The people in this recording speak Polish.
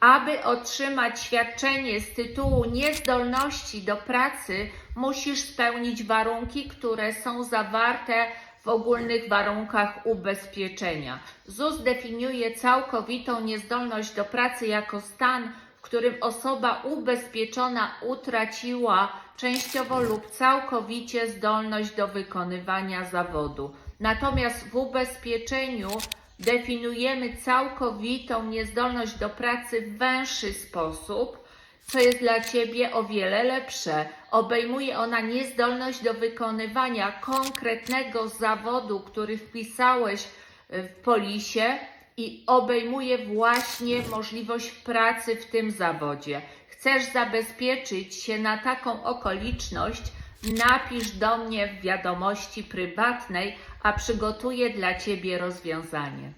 Aby otrzymać świadczenie z tytułu niezdolności do pracy, musisz spełnić warunki, które są zawarte w ogólnych warunkach ubezpieczenia. ZUS definiuje całkowitą niezdolność do pracy jako stan, w którym osoba ubezpieczona utraciła częściowo lub całkowicie zdolność do wykonywania zawodu. Natomiast w ubezpieczeniu definiujemy całkowitą niezdolność do pracy w węższy sposób, co jest dla Ciebie o wiele lepsze. Obejmuje ona niezdolność do wykonywania konkretnego zawodu, który wpisałeś w polisie i obejmuje właśnie możliwość pracy w tym zawodzie. Chcesz zabezpieczyć się na taką okoliczność, napisz do mnie w wiadomości prywatnej, a przygotuję dla Ciebie rozwiązanie.